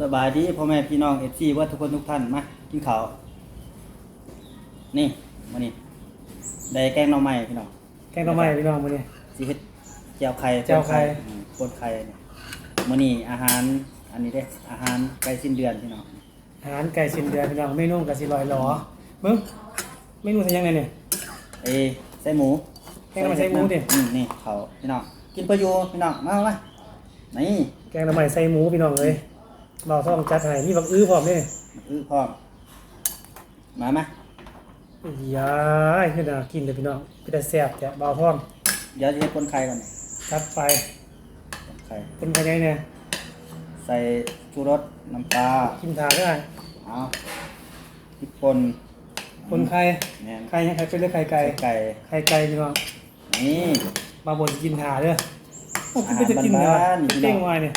สบายดีพ่อแม่พี่น้องเอฟซีว่าทุกคนทุกท่านมากินข้าวนี่มานี่ได้แกงหน่อไม้พี่น้องแกงหน่อไม้พี่น้องมื้อนี้สิเฮ็ดเจียวไข่เจียวไข่อืมปนไข่เนี่ยมื้อนี้อาหารอันนี้เด้อาหารใกล้สิ้นเดือนพี่น้องอาหารไก่สิ้นเดือนพี่น้องเมนูก็สิลอยหลอเบิ่งเมนูใส่ยังไงเนี่ยเอ้ใส่หมูแกงหน่อไม้ใส่หมูดิอืมนี่เขาวพี่น้องกินประโยชน์พี่น้องมามานี่แกงหน่อไม้ใส่หมูพี่น้องเอ้ยเบาท้องจัดให้มีบักอื้อพร้อมเด้อื้อพร้อมมามายายคือน่ากินเด้อพี่น้องเป็นแต่แซ่บจ้ะเบาท้องเดี๋ยวจะเฮ็ดปนไข่ก่อนนี่จัดไปปนไข่เป็นไงเนี่ยใส่ชูรสน้ำปลากินทาได้เอาพริกป่นคนไข่แม่นไข่ยังไข่เป็นเลือไข่ไก่ไก่ไข่ไก่พี่น้องนี่มาบ่นกินทาเด้อโอ้คือเป็นจะกินเด้ออาหารบ้านๆนี่พี่น้องเก่งวายเนี่ย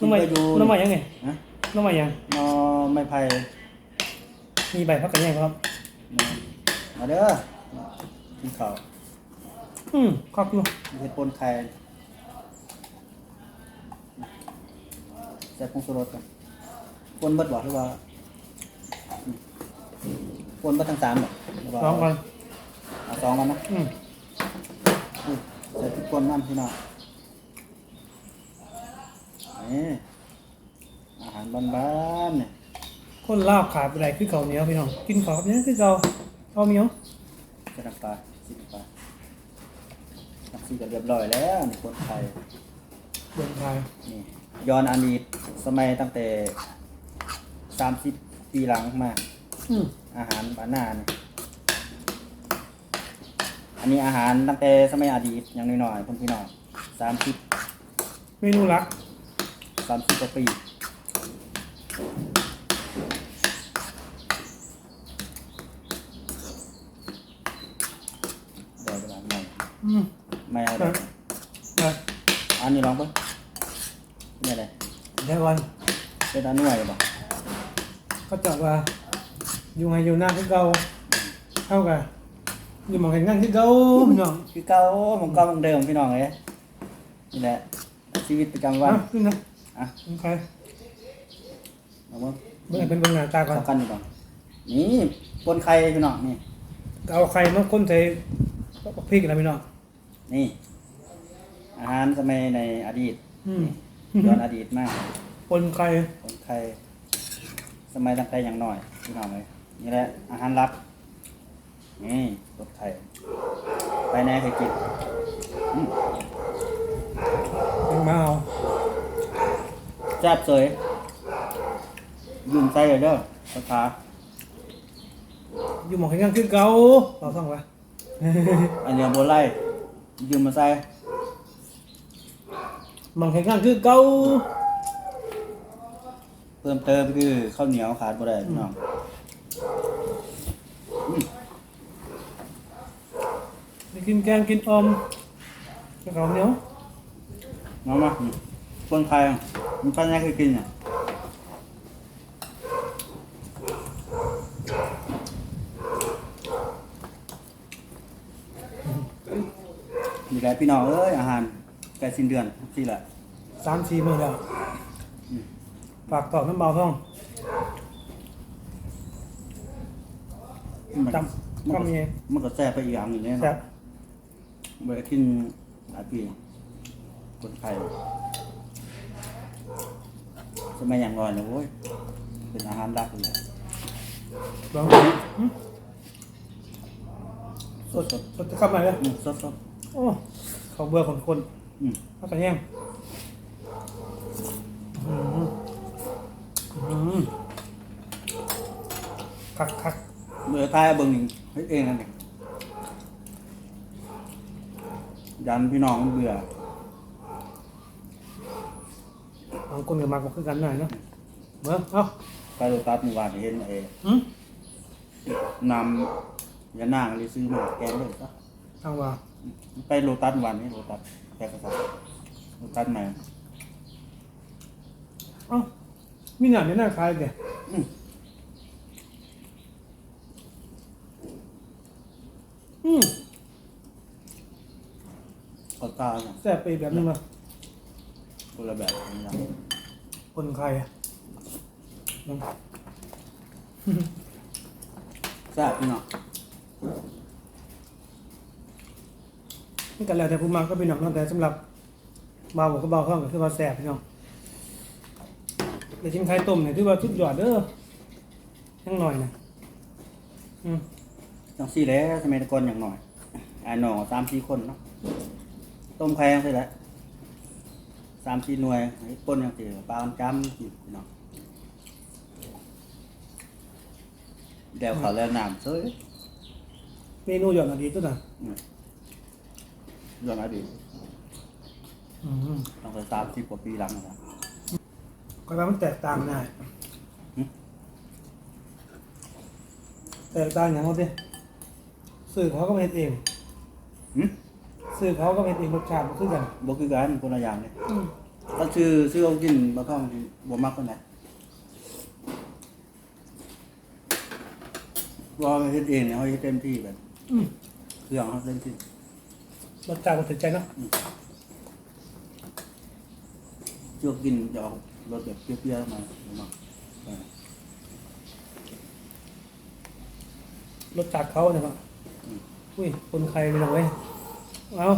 อืมน้ำมันกินไปดูน้ำมันยังไงฮะน้ำมันยังหนอไม้ไผ่มีใบพักกันยังครับมาเด้อกินข้าวอืมครอบอยู่เฮ็ดป่นไข่ใส่ผงชูรสกันป่นเบิดบ่หรือว่าอืมป่นเบิดทั้งสามบ่หรือว่าลองก่อนเอาสองกันนะอืมอุ้ยใส่พริกป่นน้ำพี่น้อง นี่อาหารบ้านๆเนี่ยคนลาบขาดไปไหนคือเขาวเหนียวพี่น้องกินข้าวกับเนี้ยคือเขาข้าวเหนียวใส่น้ำปลาสิน้ำปลาน้ำซีก็เรียบร้อยแล้วนี่คนไทยเดินทางนี่ย้อนอดีตสมัยตั้งแต่สามสิบปีหลังมาอืมอาหารบ้านนาเนี่ยอันนี้อาหารตั้งแต่สมัยอดีตอย่างน้อยๆคนพี่น้องสามสิบเมนูหลัก สามสิบกว่าปีเดี๋ยวเวลาไม่อืมไม่เอาคเลรับยครับอันนี้ลองเพิ่งนี่อะไรเดี๋ยวก่อนเป็นอันหน่วยบ่ก็จับว่าอยู่ไงอยู่หน้าคือเก่าเท่ากันอยู่หมองเห็นงานคือเก่าพี่น้องคือเก่าหมองเก่าหมองเดิมพี่น้องเลยนี่แหละชีวิตประจำวัอะนขึ้นนะ อะโอเคเอาเบิ่งเบิ่งให้เป็นเบิ่งหน้าตาก่อนสำคัญดีกว่านี่ปนไข่พี่น้องนี่เอาไข่มาคนใส่พริกนะพี่น้องนี่ อาหารสมัยในอดีตอืมย้อนอดีตมากปนไข่คนไข่สมัยตั้งแต่อย่างน้อยพี่น้องเลยนี่แหละอาหารลับนี่ปนไข่ไปแน่เคยกินอืมยังมาเอา แซ่บเสยยุ่มใส่เลยเด้อสาขาอยู่หมองเห็นงานคือเก่าเราต้องวะอันเดียวบัวไล่ยืมมาใส่หมองเห็นงานคือเก่าเพิ่มเติมคือข้าวเหนียวขาดบ่ได้พี่น้องไปกินแกงกินออมกับเขาวเหนียวน้องมาอืมคนไทย มันก็ยังเคยกินอะมีไรพี่น้องเอ้ยอาหารใกล้สิ้นเดือนที่แหละสามสี่มื้อแล้วฝากต่อน้ำเบาท่องมันจำมันก็ก็มีมันก็แซ่บไปอีกอย่างหนึ่งเลยแซ่บเวลากินหลายปีคนไทย สมัยอย่างน้อยนะโว้ยเป็นอาหารรักเลยลองดูหึสดสดสดจะกลับมาเลยๆอืมสดสด โอ้เขาเบื่อคนคนๆอืมๆพักกันแย่งอืมอืมคักคักเมื่อทายเบิ่งนี่เฮ้ยเองนั่นเองยันพี่น้องมันเบื่อบางคนก็มากกว่าคือกันหน่อยเนาะเมื่อเอาไปโรตัสเมื่อวานเห็นไอ้อืมนำยานางเลยซื้อมาแกงเลยซะทางว่าไปโรตัสวันนี้โรตัสแกกระสับโรตัสใหม่เอ้ามีหนามในหน้าคล้ายแกอืมอืมเขาตาเนี่ยแซ่บไปอีกแบบนึงว่ะคนละแบบกันอย่าง คนใครอะลองแซ่บพี่น้องนี่กันแล้วแต่ผู้มาก็เป็นหนักน้องแต่สำหรับเบาบอกก็เบาเข้าก็คือว่าแสบพี่น้องแต่ชิมไข่ต้มเนี่ยที่ว่าทุกหยอดเด้อยังหน่อยนะอืมจังซี่แหล้วสมัยแตะก่อนอย่างหน่อยอ่าหน่อสามสี่คนเนาะต้มไข่ยังซี่แหละ สามสี่หน่วยไอ้ป่นยังซี่ปลาจำกินพี่น้องเดี๋ยวเขาแล้วน้ำเซ้ยเมนูหยอดอะไรตัวน่ะย้อนอดีตอืมตั้งแต่สามสิบกว่าปีหลังนะครับก็ว่ามันแตกต่างได้แตกต่างอย่างไรดิสื่อเขาก็ไม่เห็นเองหึ สื่อเขาก็ไม่เห็นเองรสชาติมันคือกันบ่คือกันคนละอย่างเลยอืมก็ชื่อชื่อเอากินบะท่องบ่มักคนไหนว่าเฮ็ดเองเนี่ยเขาเฮ็ดเต็มที่แบบอืมเครื่องเขาเต็มที่รสชาติมันถึงใจเนาะช่วกินจะออกรสแบบเปรี้ยวๆมาบ่มักเออรสชาติเขาเนี่ยครับอุ้ยคนใครไม่ต้องเว้ย เอา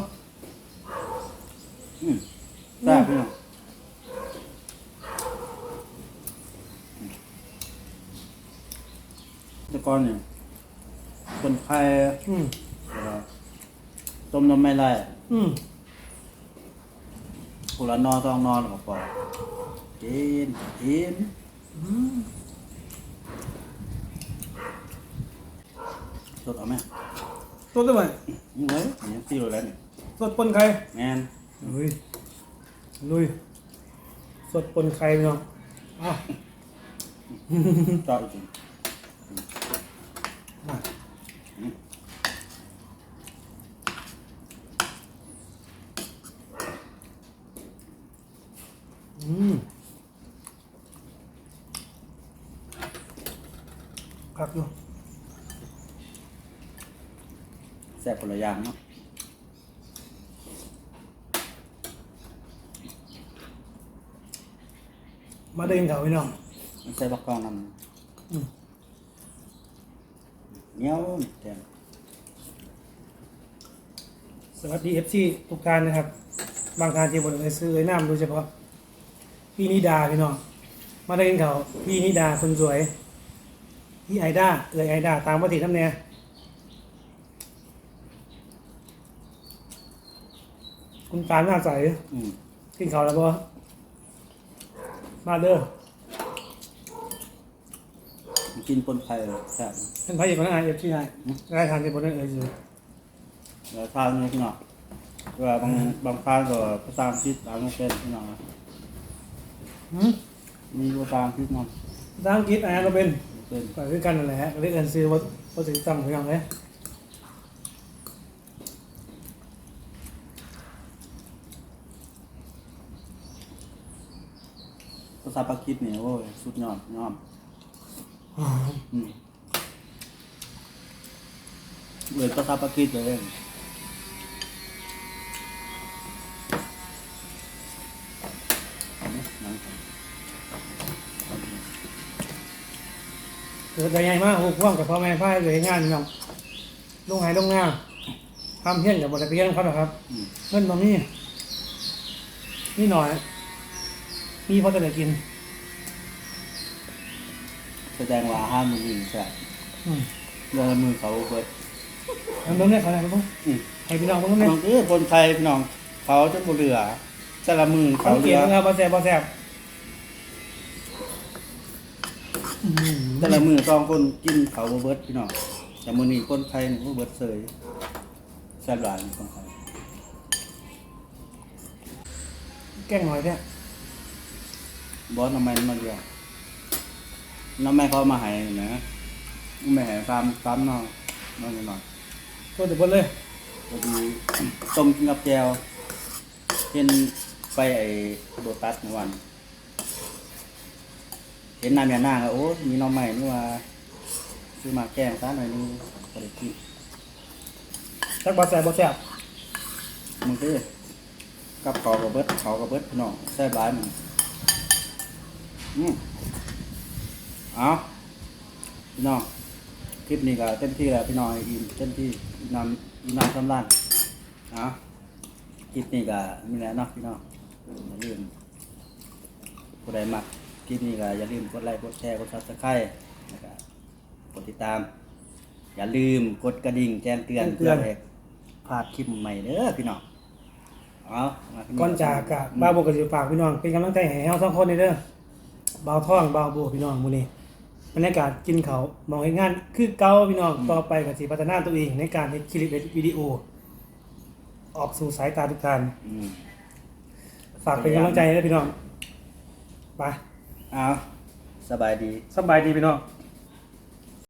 อืมแซ่บพี่น้องอืมแต่ก่อนเนี่ยคนไทยอืมเอ่อต้มน้ำไม่ไล่อืมคนละนอต้องนอนแล้วก็ปอกกินกินอืมสดเอาไหมสดด้ว ยนี่เลยนี่ตีเลยแล้วนี่สดปนไข่แมนลุยลุยสดปนไข่พี่น้องอ้าวต่ออีกทีมาอืมครับอยู่แซ่บคนละอย่างเนาะมาเดินเขาพี่น้อง มันใส่บักกองนอืมำเหนียวแกงสวัสดีเอฟซีทุกท่านนะครับ บางท่านที่บนเอยซื้อเอยน้ำโดยเฉพาะ พี่นิดาพี่น้อง มาเดินเขาพี่นิดาคนสวย พี่ไอด้าเอยไอด้าตามปกติน้ำเนี่ย คุณตาหน้าใส อืมกินเขาวแล้วก็มาเด้อกินปนไข่แซ่บเป็นพระเอกของนายเอฟซีไอได้ทานที่บนนั้นเอยอยู่แล้วทานนี่พี่น้องเวลาบางบางครั้งก็ภาษาอังกฤษอ่านไม่เป็นพี่น้องนะหืมมีภาษาอังกฤษนภาษาอังกฤษอ่านก็เป็นำเป็นก็คือกันนั่นแหละก็เรียกเอินซื้อว่าว่าถึงจำของอย่างไร ภาษาปากีสเนี่ยโอ้ยสุดยอดยอดอืมเลยภาษาปากีสเลยเกิดใจใหญ่มากหูกว้างกับพ่อแม่พ่ายเลยงานพี่น้องลงหายลงหน้าทำเพี้ยนกับบริเพี้ยนเขาหรอกครับอืมเงินตรงนี้นี่หน่อย มีพอจะได้กิน แสดงว่าห้ามมือหนึ่งใช่อืมเรื่องมือเขาเบิดอันนั้นเนี่ยเขาไหนบ้างอืมให้พี่น้องบ้างเนี่ยบางทีคนไทยพี่น้องเขาจะบ่เหลือแต่ละมือเขาเขาเหเกีลืยอรนะครับบอแซบบอแซบอืมแต่ละมือต้องคนกินเขาบ่เบิดพี่น้องแต่มื้อนี้คนไทยนี่บ่เบิดเสยแซ่บหลายคนไทยแกล้งหน่อยเนี่ย บ่ทำไมมันเดียวน้ำแม่เขามาให้นะแม่ให้ตามตามน้องน้องหน่อยตัวเดือบดเลยพอดีต้มกินกับแจวเห็นไปไอ้โดตัสเมื่อวัน เห็นน้ำยาหน้าก็โอ้มีหน้องใหม่นี่ว่าซื้อมาแกล้งซะหน่อยนึงก็เลยกินจักบอแซบบอแซบมึงคือกับเขากับเบิดเขากับเบิดพี่น้องแซ่บหลายมัน อืมเอาพี่น้อง คลิปนี้ก็เต็มที่แล้วพี่น้องอิ่มเต็มที่นำอิ่มน้ำสำลันเอาคลิปนี้ก็มีแล้วเนาะพี่น้องอย่าลืมผู้ใดมักคลิปนี้ก็อย่าลืมกดไลค์กดแชร์กดซับสไครต์นะครับกดติดตาม อย่าลืมกดกระดิ่งแจ้งเตือนแจ้งเตืเพื่ออน ให้พลาดคลิปใหม่เด้อพี่น้องเอามาที่ก่อนจากกะบ้าวโบก็สิฝากพี่น้องเป็นกำลังใจให้เฮาสองคนนี่เด้อ บ่าวท่องบ่าวโบพี่น้องมื้อนี้บรรยากาศกินเขาวมองเห็นงาน คือเก่าพี่น้องต่อไปก็สิพัฒนาตัวเอง ในการเฮ็ดคลิปและวิดีโอ ออกสู่สายตาทุกท่านอืมฝากเป็นกำลังใจให้ด้วยพี่น้องไปเอาสบายดีสบายดีพี่น้อง